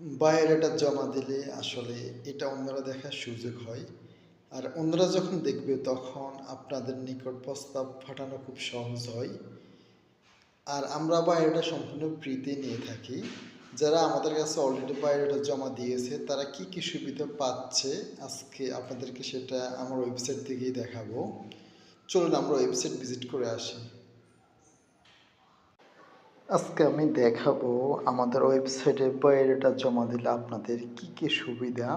Biodata জমা দিলে আসলে এটা অন্যরা দেখার সুযোগ হয়। আর অন্যরা যখন দেখবে তখন আপনাদের নিকট প্রস্তাব পাঠানো খুব সহজ হয়। আর আমরা বায়োডাটা সম্পূর্ণ ফ্রিতে নিয়ে থাকি। যারা আমাদের কাছে অলরেডি বায়োডাটা জমা দিয়েছে, তারা কি কি সুবিধা পাচ্ছে আজকে আপনাদেরকে সেটা আমার ওয়েবসাইট থেকেই দেখাবো। চলুন আমরা ওয়েবসাইট ভিজিট করে আসি। আজকে আমি দেখাবো আমাদের ওয়েবসাইটে বায়োডাটা জমা দিলে আপনাদের কি কি সুবিধা।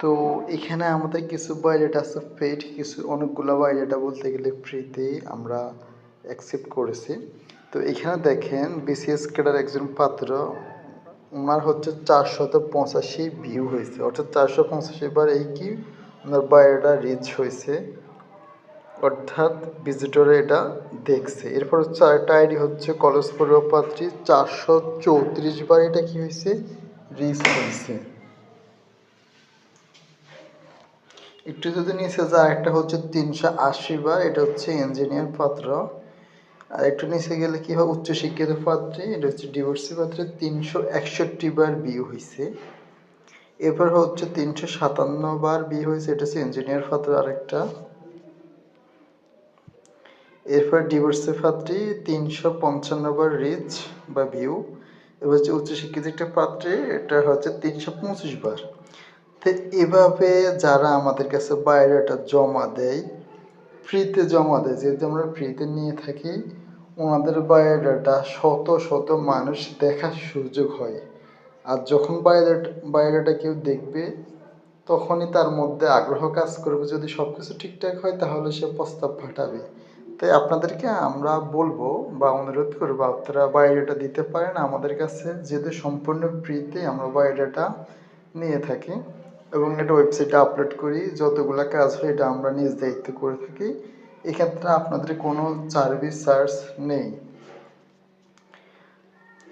তো এখানে আমাদের কিছু বায়োডাটা আছে পেড কিছু, অনেকগুলো বায়োডাটা বলতে গেলে ফ্রিতে আমরা অ্যাকসেপ্ট করেছি। তো এখানে দেখেন বিসিএস ক্যাডার একজন পাত্র, ওনার হচ্ছে চারশত পঁচাশি ভিউ হয়েছে। অর্থাৎ চারশো পঁচাশি বার এই কি, ওনার বায়োডাটা রিচ হয়েছে। অর্থাৎ ভিজিটরে এটা দেখছে। এরপর হচ্ছে আরেকটা আইডি হচ্ছে কলেজ পূর্বপাত্রী চারশো চৌত্রিশ বার এটা কি হয়েছে? রিচ হয়েছে। একটু যদি নিচে যায় একটা হচ্ছে তিনশো আশি বার, এটা হচ্ছে ইঞ্জিনিয়ার পাত্র। আর একটু নিচে গেলে কি হয়? উচ্চশিক্ষিত পাত্রে, এটা হচ্ছে ডিভোর্সি পাত্রে, তিনশো একষট্টি বার বিয়ে হয়েছে। এরপর হচ্ছে তিনশো সাতান্ন বার বিয়ে হয়েছে, এটা হচ্ছে ইঞ্জিনিয়ার পাত্র আরেকটা। এরপর ডিভোর্সে পাত্রে তিনশো পঞ্চান্ন বার রিচ বা ভিউ এবার হচ্ছে উচ্চশিক্ষিত একটা পাত্রে, এটা হচ্ছে তিনশো পঁচিশ বার তো এভাবে যারা আমাদের কাছে বায়োডাটা জমা দেয়, ফ্রিতে জমা দেয়, যেহেতু আমরা ফ্রিতে নিয়ে থাকি, ওনাদের বায়োডাটা শত শত মানুষ দেখার সুযোগ হয়। আর যখন বায়োডাটা বায়োডাটা কেউ দেখবে, তখনই তার মধ্যে আগ্রহ কাজ করবে। যদি সব কিছু ঠিকঠাক হয়, তাহলে সে প্রস্তাব পাঠাবে। তাই আপনাদেরকে আমরা বলব বা অনুরোধ করব, আপনারা বায়োডাটা দিতে পারেন। আমাদের কাছে যেহেতু সম্পূর্ণ ফ্রিতে আমরা বায়োডাটা নিয়ে থাকি এবং এটা ওয়েবসাইটে আপলোড করি, যতগুলো কাজ হয় এটা আমরা নিজ দায়িত্ব করে থাকি। এক্ষেত্রে আপনাদের কোনো সার্ভিস চার্জ নেই।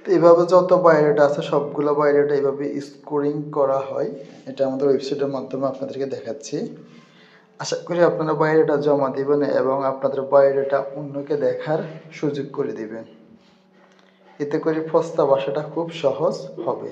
তো এভাবে যত বায়োডাটা আছে, সবগুলো বায়োডাটা এভাবে স্কোরিং করা হয়। এটা আমাদের ওয়েবসাইটের মাধ্যমে আপনাদেরকে দেখাচ্ছি। আশা করি আপনারা বায়োডাটা জমা দিবেন এবং আপনাদের বায়োডাটা অন্যকে দেখার সুযোগ করে দেবেন। এতে করে প্রস্তাব আসাটা খুব সহজ হবে।